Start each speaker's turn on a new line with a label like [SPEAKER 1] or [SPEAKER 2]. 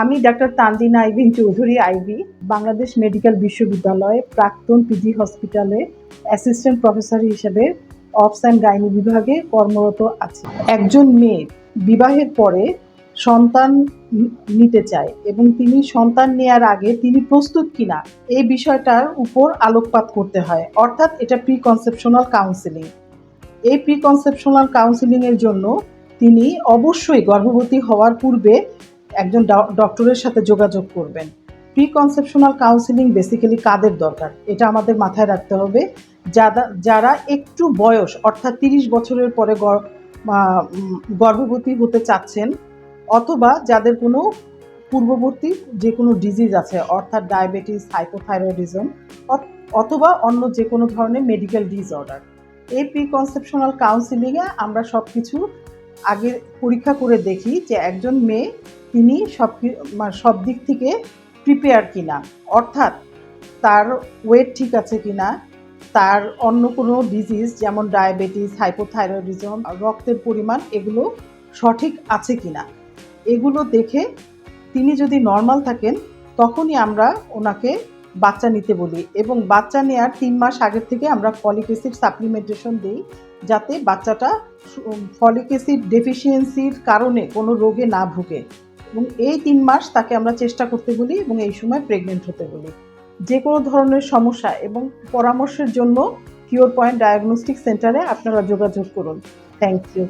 [SPEAKER 1] আমি ডাক্তার তানজিনা আইবিন চৌধুরী, আইবি, বাংলাদেশ মেডিকেল বিশ্ববিদ্যালয়ে প্রাক্তন পিজি হসপিটালে অ্যাসিস্ট্যান্ট প্রফেসর হিসেবে অফস অ্যান্ড গাইনি বিভাগে কর্মরত আছি। একজন মেয়ে বিবাহের পরে সন্তান নিতে চায় এবং তিনি সন্তান নেয়ার আগে তিনি প্রস্তুত কিনা এই বিষয়টার উপর আলোকপাত করতে হয়। অর্থাৎ এটা প্রি কনসেপশনাল কাউন্সিলিং। এই প্রি কনসেপশনাল কাউন্সিলিংয়ের জন্য তিনি অবশ্যই গর্ভবতী হওয়ার পূর্বে একজন ডক্টরের সাথে যোগাযোগ করবেন। প্রি কনসেপশনাল কাউন্সিলিং বেসিক্যালি কাদের দরকার? এটা আমাদের মাথায় রাখতে হবে। যারা যারা একটু বয়স, অর্থাৎ তিরিশ বছরের পরে গর্ভবতী হতে চাচ্ছেন, অথবা যাদের কোনো পূর্ববর্তী যে কোনো ডিজিজ আছে, অর্থাৎ ডায়াবেটিস হাইপোথাইরয়েডিজম অথবা অন্য যে কোনো ধরনের মেডিকেল ডিসঅর্ডার এই প্রি কনসেপশনাল কাউন্সিলিংয়ে আমরা সব কিছু আগে পরীক্ষা করে দেখি যে একজন মেয়ে তিনি সব সব দিক থেকে প্রিপেয়ার কিনা, অর্থাৎ তার ওয়েট ঠিক আছে কিনা, তার অন্য কোনো ডিজিজ যেমন ডায়াবেটিস হাইপোথাইরয়েডিজম রক্তের পরিমাণ এগুলো সঠিক আছে কিনা, এগুলো দেখে তিনি যদি নর্মাল থাকেন, তখনই আমরা ওনাকে বাচ্চা নিতে বলি এবং বাচ্চা নেওয়ার তিন মাস আগের থেকে আমরা ফলিক অ্যাসিড সাপ্লিমেন্টেশন দিই যাতে বাচ্চাটা ফলিক অ্যাসিড ডেফিসিয়েন্সির কারণে কোনো রোগে না ভুগে। এবং এই তিন মাস তাকে আমরা চেষ্টা করতে বলি এবং এই সময় প্রেগনেন্ট হতে বলি। যে কোনো ধরনের সমস্যা এবং পরামর্শের জন্য কিওর পয়েন্ট ডায়াগনস্টিক সেন্টারে আপনারা যোগাযোগ করুন। Thank you